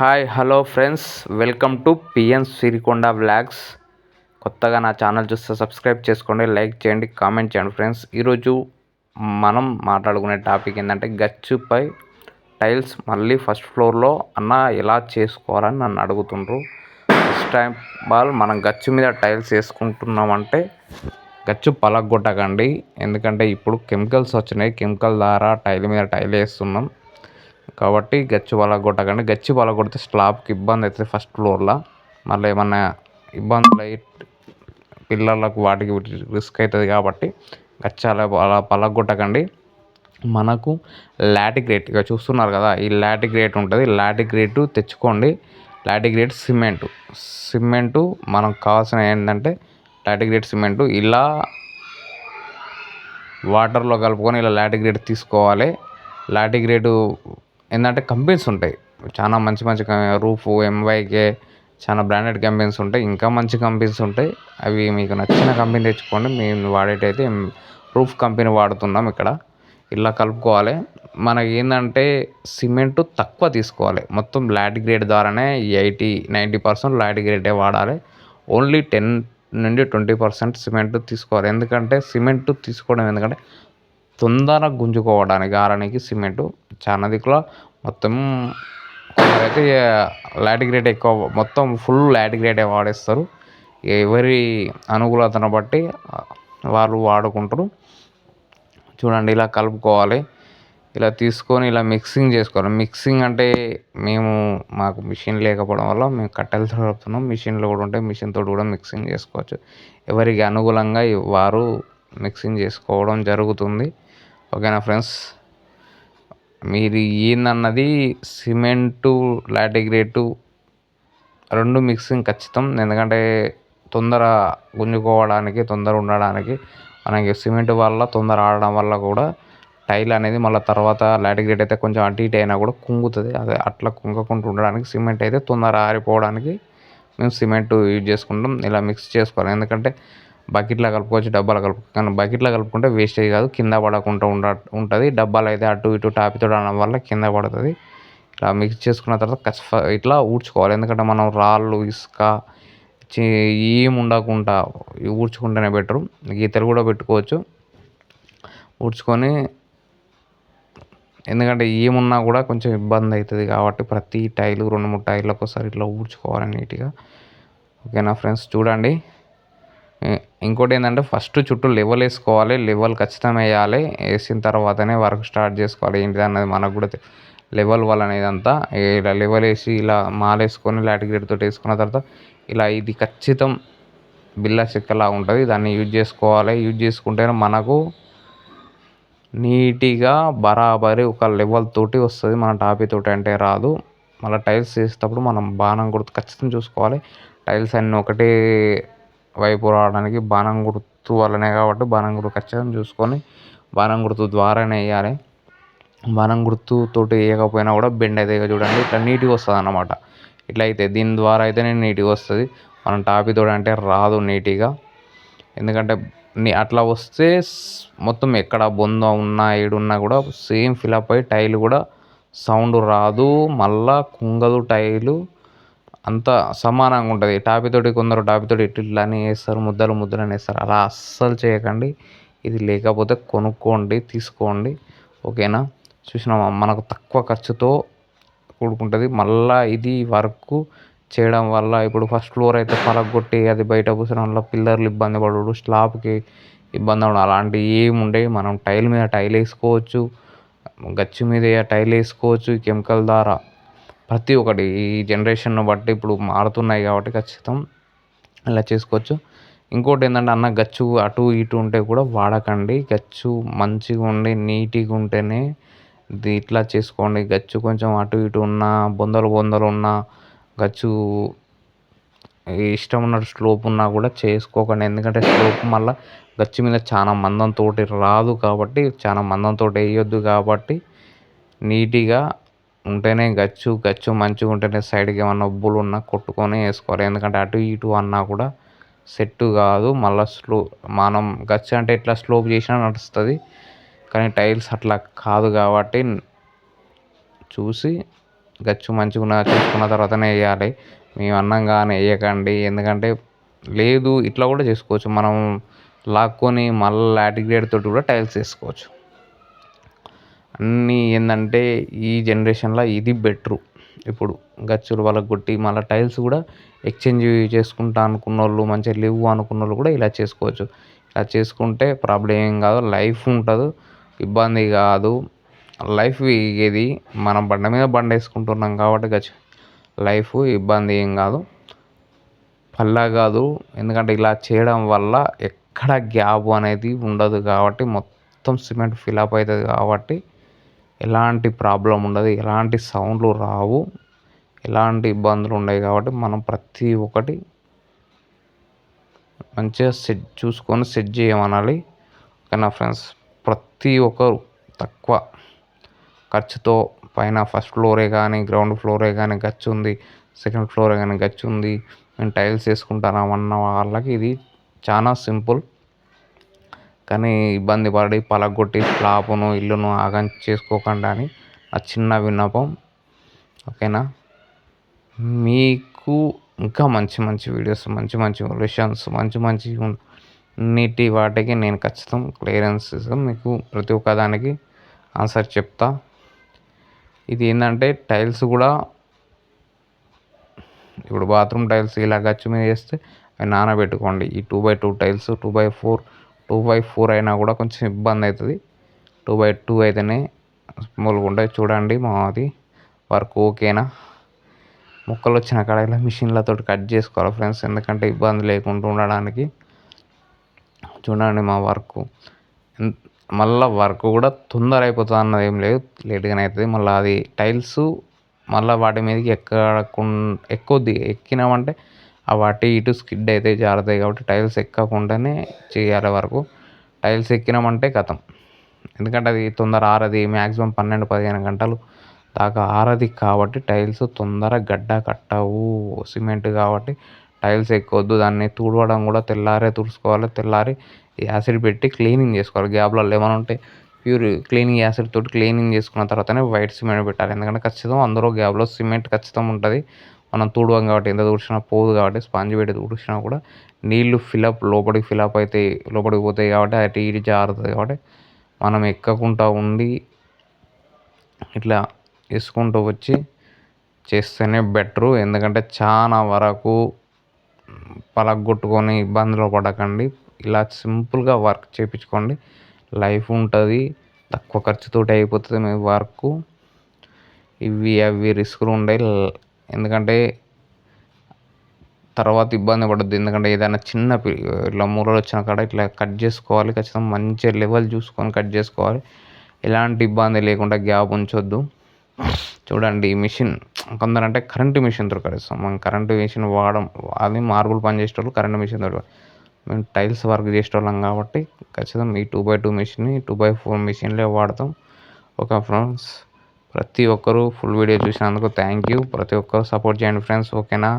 Hi hello friends. Welcome to P N Sirikonda vlogs. కొత్తగా నా channel చూస్తే subscribe చేసుకోండి లైక్ చేయండి కామెంట్ చేయండి ఫ్రెండ్స్. ఈరోజు మనం మాట్లాడుకునే టాపిక్ ఏంటంటే గచ్చుపై టైల్స్ మళ్ళీ ఫస్ట్ ఫ్లోర్లో అన్న ఎలా చేసుకోవాలని నన్ను అడుగుతుండ్రు. ఫస్ట్ టైం వాళ్ళు మనం గచ్చు మీద టైల్స్ వేసుకుంటున్నామంటే గచ్చు పలగొట్టకండి. ఎందుకంటే ఇప్పుడు కెమికల్స్ వచ్చినాయి కెమికల్ ద్వారా టైల్ మీద టైల్ వేస్తున్నాం. కాబట్టి గచ్చు పలగొట్టకండి గచ్చి పలగొడితే స్లాబ్కి ఇబ్బంది అవుతుంది ఫస్ట్ ఫ్లోర్లో. మళ్ళీ ఏమన్నా ఇబ్బందులు అయ్యి పిల్లలకు వాటికి రిస్క్ అవుతుంది కాబట్టి గచ్చాల అలా అలా పలగొట్టకండి మనకు లాటిగ్రేట్ ఇక చూస్తున్నారు కదా ఈ లాటిగ్రేట్ ఉంటుంది. లాటిగ్రేట్ తెచ్చుకోండి. లాటిగ్రేట్ సిమెంట్. సిమెంటు మనకు కావాల్సిన ఏంటంటే లాటిగ్రేట్ సిమెంటు. ఇలా వాటర్లో కలుపుకొని ఇలా లాటిగ్రేట్ తీసుకోవాలి. లాటిగ్రేటు ఏంటంటే కంపెనీస్ ఉంటాయి. చాలా మంచి మంచి రూఫ్ ఎంవైకే చాలా బ్రాండెడ్ కంపెనీస్ ఉంటాయి. ఇంకా మంచి కంపెనీస్ ఉంటాయి. అవి మీకు నచ్చిన కంపెనీ తెచ్చుకోండి. మేము వాడేటైతే రూఫ్ కంపెనీ వాడుతున్నాం ఇక్కడ. ఇలా కలుపుకోవాలి. మనకి ఏంటంటే సిమెంట్ తక్కువ తీసుకోవాలి. మొత్తం లాట్ గ్రేడ్ ద్వారానే ఎయిటీ నైంటీ పర్సెంట్ లాట్ గ్రేడే వాడాలి. ఓన్లీ టెన్ నుండి ట్వంటీ పర్సెంట్ సిమెంట్ తీసుకోవాలి. ఎందుకంటే సిమెంట్ తీసుకోవడం ఎందుకంటే తొందరగా గుంజుకోవడానికి ఆరడానికి సిమెంటు చాలా దిక్కులో మొత్తం కొందరైతే లాటిగ్రేట్ ఎక్కువ మొత్తం ఫుల్ లాటిగ్రేటే వాడేస్తారు. ఎవరి అనుకూలతను బట్టి వాళ్ళు వాడుకుంటారు. చూడండి ఇలా కలుపుకోవాలి. ఇలా తీసుకొని ఇలా మిక్సింగ్ చేసుకోవాలి. మిక్సింగ్ అంటే మేము మాకు మిషన్ లేకపోవడం వల్ల మేము కట్టెలు తడుపుతున్నాం మిషన్లు కూడా ఉంటాయి మిషన్తో కూడా మిక్సింగ్ చేసుకోవచ్చు. ఎవరికి అనుకూలంగా వారు మిక్సింగ్ చేసుకోవడం జరుగుతుంది. ఓకేనా ఫ్రెండ్స్? మీరు ఏందన్నది సిమెంటు లాటిగ్రేటు రెండు మిక్సింగ్ ఖచ్చితం. ఎందుకంటే తొందర గుంజుకోవడానికి తొందర ఉండడానికి మనకి సిమెంట్ వల్ల తొందర ఆడడం వల్ల కూడా టైల్ అనేది మళ్ళీ తర్వాత లాటిగ్రేట్ అయితే కొంచెం అటు ఇటు అయినా కూడా కుంగుతుంది. అదే అట్లా కుంగకుండా ఉండడానికి సిమెంట్ అయితే తొందర ఆరిపోవడానికి మేము సిమెంట్ యూజ్ చేసుకుంటాం. ఇలా మిక్స్ చేసుకోవాలి. ఎందుకంటే బకెట్లో కలుపుకోవచ్చు డబ్బాలో కలుపు కానీ బకెట్లో కలుపుకుంటే వేస్టేజ్ కాదు కింద పడకుండా ఉండ ఉంటుంది. డబ్బాలు అయితే అటు ఇటు టాపితో అనడం వల్ల కింద పడుతుంది. ఇలా మిక్స్ చేసుకున్న తర్వాత ఇట్లా ఊడ్చుకోవాలి. ఎందుకంటే మనం రాళ్ళు ఇసుక ఏం ఉండకుండా ఊడ్చుకుంటేనే బెటరు గీతలు కూడా పెట్టుకోవచ్చు. ఊడ్చుకొని ఎందుకంటే ఏమున్నా కూడా కొంచెం ఇబ్బంది అవుతుంది కాబట్టి ప్రతి టైలు రెండు మూడు టైర్లకు ఒకసారి ఇట్లా ఊడ్చుకోవాలి నీట్గా. ఓకేనా ఫ్రెండ్స్? చూడండి. ఇంకోటి ఏంటంటే ఫస్ట్ చుట్టూ లెవెల్ వేసుకోవాలి లెవెల్ ఖచ్చితంగా వేయాలి వేసిన తర్వాతనే వర్క్ స్టార్ట్ చేసుకోవాలి. ఏంటిది అన్నది మనకు కూడా లెవెల్ వలన ఇదంతా ఇలా లెవెల్ వేసి ఇలా మాలేసుకొని లాటిగ్రేట్ తోటి వేసుకున్న తర్వాత ఇలా ఇది ఖచ్చితం బిల్ల చెక్కలా ఉంటుంది. దాన్ని యూజ్ చేసుకోవాలి. యూజ్ చేసుకుంటేనే మనకు నీట్గా బరాబరి ఒక లెవెల్ తోటి వస్తుంది. మన టాపీ తోటి అంటే రాదు. మళ్ళీ టైల్స్ వేసేటప్పుడు మనం బాణం గుర్తు ఖచ్చితంగా చూసుకోవాలి. టైల్స్ అన్నీ ఒకటే వైపు రావడానికి బాణం గుర్తు వల్లనే కాబట్టి బాణం గుర్తు ఖచ్చితంగా చూసుకొని బాణం గుర్తు ద్వారానే వేయాలి. బాణం గుర్తుతోటి వేయకపోయినా కూడా బెండ్ అయితే చూడండి ఇట్లా నీట్గా వస్తుంది అన్నమాట ఇట్లా అయితే దీని ద్వారా అయితేనే నీట్గా వస్తుంది. మనం టాపీ అంటే రాదు నీట్గా. ఎందుకంటే అట్లా వస్తే మొత్తం ఎక్కడ బొంద ఉన్నా ఏడున్నా కూడా సేమ్ ఫిలప్ అయ్యి టైల్ కూడా సౌండ్ రాదు. మళ్ళా కుంగదు టైలు. అంత సమానంగా ఉంటుంది. టాపీతోటి కొందరు టాపీతోటి ఇట్లా ఇట్లా అని వేస్తారు ముద్దలు ముద్దలు అని వేస్తారు. అలా అస్సలు చేయకండి. ఇది లేకపోతే కొనుక్కోండి తీసుకోండి. ఓకేనా? చూసినామా మనకు తక్కువ ఖర్చుతో కూడుకుంటుంది. మళ్ళీ ఇది వర్క్ చేయడం వల్ల ఇప్పుడు ఫస్ట్ ఫ్లోర్ అయితే పలగొట్టి అది బయట కూర్చొని వల్ల పిల్లర్లు ఇబ్బంది పడడు స్లాబ్కి ఇబ్బంది అవ్వడం అలాంటివి ఏమి మనం టైల్ మీద టైల్ వేసుకోవచ్చు గచ్చు మీద టైల్ వేసుకోవచ్చు కెమికల్ ద్వారా. ప్రతి ఒక్కటి ఈ జనరేషన్ను బట్టి ఇప్పుడు మారుతున్నాయి కాబట్టి ఖచ్చితం ఇలా చేసుకోవచ్చు. ఇంకోటి ఏంటంటే అన్న గచ్చు అటు ఇటు ఉంటే కూడా వాడకండి. గచ్చు మంచిగా ఉండి నీట్గా ఉంటేనే ఇట్లా చేసుకోండి. గచ్చు కొంచెం అటు ఇటు ఉన్న బొందలు బొందలు ఉన్న గచ్చు ఇష్టం ఉన్నట్టు స్లోప్ ఉన్నా కూడా చేసుకోకండి. ఎందుకంటే స్లోప్ మళ్ళీ గచ్చు మీద చాలా మందంతో రాదు కాబట్టి చాలా మందంతో వేయొద్దు కాబట్టి నీట్గా ఉంటేనే గచ్చు గచ్చు మంచిగా ఉంటేనే సైడ్కి ఏమన్నా ఉబ్బులు ఉన్నా కొట్టుకొని వేసుకోవాలి. ఎందుకంటే అటు ఇటు అన్నా కూడా సెట్ కాదు. మళ్ళీ స్లో మనం గచ్చు అంటే ఇట్లా స్లోప్ చేసినా నడుస్తుంది. కానీ టైల్స్ అట్లా కాదు కాబట్టి చూసి గచ్చు మంచిగా ఉన్న చూసుకున్న తర్వాతనే వేయాలి. మేము అన్నంగానే వేయకండి. ఎందుకంటే లేదు ఇట్లా కూడా చేసుకోవచ్చు. మనం లాక్కొని మళ్ళీ లాటిగ్రేడ్ తోటి కూడా టైల్స్ వేసుకోవచ్చు. అన్నీ ఏంటంటే ఈ జనరేషన్లో ఇది బెటరు. ఇప్పుడు గచ్చులు వాళ్ళకి కొట్టి మళ్ళీ టైల్స్ కూడా ఎక్స్చేంజ్ చేసుకుంటా అనుకున్న వాళ్ళు మంచిగా లేవు అనుకున్న వాళ్ళు కూడా ఇలా చేసుకోవచ్చు. ఇలా చేసుకుంటే ప్రాబ్లం ఏం కాదు లైఫ్ ఉంటుంది. ఇబ్బంది కాదు. లైఫ్ ఇది మనం బండ మీద బండ వేసుకుంటున్నాం కాబట్టి గచ్చు లైఫ్ ఇబ్బంది ఏం కాదు. పల్లా కాదు. ఎందుకంటే ఇలా చేయడం వల్ల ఎక్కడ గ్యాప్ అనేది ఉండదు కాబట్టి మొత్తం సిమెంట్ ఫిలప్ అవుతుంది కాబట్టి ఎలాంటి ప్రాబ్లం ఉండదు ఎలాంటి సౌండ్లు రావు ఎలాంటి ఇబ్బందులు ఉండవు కాబట్టి మనం ప్రతి ఒక్కటి మంచిగా సెట్ చూసుకొని సెట్ చేయమనాలి. ఓకేనా ఫ్రెండ్స్? ప్రతి ఒక్కరు తక్కువ ఖర్చుతో పైన ఫస్ట్ ఫ్లోరే కానీ గ్రౌండ్ ఫ్లోరే కానీ గచ్చు ఉంది సెకండ్ ఫ్లోరే కానీ గచ్చు ఉంది. మేము టైల్స్ వేసుకుంటామన్న వాళ్ళకి ఇది చాలా సింపుల్. కానీ ఇబ్బంది పడి పలగొట్టి స్లాబ్ను ఇల్లును ఆగం చేసుకోకండి అని నా చిన్న విన్నపం. ఓకేనా? మీకు ఇంకా మంచి మంచి వీడియోస్ మంచి మంచి విషయాన్స్ మంచి మంచి నీటి వాటికి నేను ఖచ్చితం క్లియరెన్స్ మీకు ప్రతి ఒక్క దానికి ఆన్సర్ చెప్తా. ఇది ఏంటంటే టైల్స్ కూడా ఇప్పుడు బాత్రూమ్ టైల్స్ ఇలా గచ్చు మీద వేస్తే అవి నానబెట్టుకోండి. ఈ two by two tiles two by four two by four అయినా కూడా కొంచెం ఇబ్బంది అవుతుంది. టూ బై టూ అయితేనే స్మూల్గా ఉంటాయి. చూడండి మాది వర్క్ ఓకేనా? ముక్కలు వచ్చిన కాడ ఇలా మిషన్లతో కట్ చేసుకోవాలి ఫ్రెండ్స్. ఎందుకంటే ఇబ్బంది లేకుండా ఉండడానికి. చూడండి మా వర్క్. మళ్ళీ వర్క్ కూడా తొందర అయిపోతుంది అన్నది ఏం లేదు. లేట్గానే అవుతుంది మళ్ళీ అది టైల్స్ మళ్ళీ వాటి మీదకి ఎక్కకుండా ఎక్కువ ఎక్కినామంటే అవి అటు ఇటు స్కిడ్ అయితే జారుతాయి కాబట్టి టైల్స్ ఎక్కకుండానే చేయాలి వరకు. టైల్స్ ఎక్కినామంటే కథం. ఎందుకంటే అది తొందర ఆరది మ్యాక్సిమం పన్నెండు పదిహేను గంటలు దాకా ఆరది కాబట్టి టైల్స్ తొందర గడ్డ కట్టవు. సిమెంట్ కాబట్టి టైల్స్ ఎక్కొద్దు. దాన్ని తుడవడం కూడా తెల్లారే తుడుచుకోవాలి. తెల్లారి యాసిడ్ పెట్టి క్లీనింగ్ చేసుకోవాలి. గ్యాప్లలో ఏమైనా ఉంటే ప్యూర్ క్లీనింగ్ యాసిడ్ తోటి క్లీనింగ్ చేసుకున్న తర్వాతనే వైట్ సిమెంట్ పెట్టాలి. ఎందుకంటే ఖచ్చితం అందులో గ్యాప్లో సిమెంట్ ఖచ్చితంగా ఉంటుంది. మనం తుడవం కాబట్టి ఎంత తుడిచినా పోదు కాబట్టి స్పాంజ్ పెట్టి తుడిచినా కూడా నీళ్ళు ఫిలప్ లోపలికి ఫిలప్ అయితే లోపలికి పోతాయి కాబట్టి అటు ఇటు జారుతుంది కాబట్టి మనం ఎక్కకుండా ఉండి ఇట్లా వేసుకుంటూ వచ్చి చేస్తేనే బెటరు ఎందుకంటే చాలా వరకు పలగొట్టుకొని ఇబ్బందులు పడకండి. ఇలా సింపుల్గా వర్క్ చేయించుకోండి లైఫ్ ఉంటుంది తక్కువ ఖర్చుతోటి అయిపోతుంది మీ వర్క్. ఇవి అవి రిస్కులు ఉండవు ఎందుకంటే తర్వాత ఇబ్బంది పడద్దు. ఎందుకంటే ఏదైనా చిన్న ఇట్లా మూలలు వచ్చిన కాడ ఇట్లా కట్ చేసుకోవాలి. ఖచ్చితంగా మంచి లెవెల్ చూసుకొని కట్ చేసుకోవాలి. ఎలాంటి ఇబ్బంది లేకుండా గ్యాప్ ఉంచొద్దు. చూడండి ఈ మిషన్ కొందరంటే కరెంటు మిషన్ దొరకడిస్తాం మనం కరెంటు మిషన్ వాడడం అది మార్బుల్ పని చేసేటోళ్ళు కరెంటు మిషన్ దొరక మేము టైల్స్ వర్క్ చేసేటోళ్ళం కాబట్టి ఖచ్చితంగా ఈ టూ బై టూ మిషన్ని టూ బై ఫోర్ మిషన్లే వాడతాం. Okay friends. ప్రతి ఒక్కరూ ఫుల్ వీడియో చూసినందుకు థ్యాంక్ యూ ప్రతి ఒక్కరు సపోర్ట్ చేయండి ఫ్రెండ్స్ ఓకేనా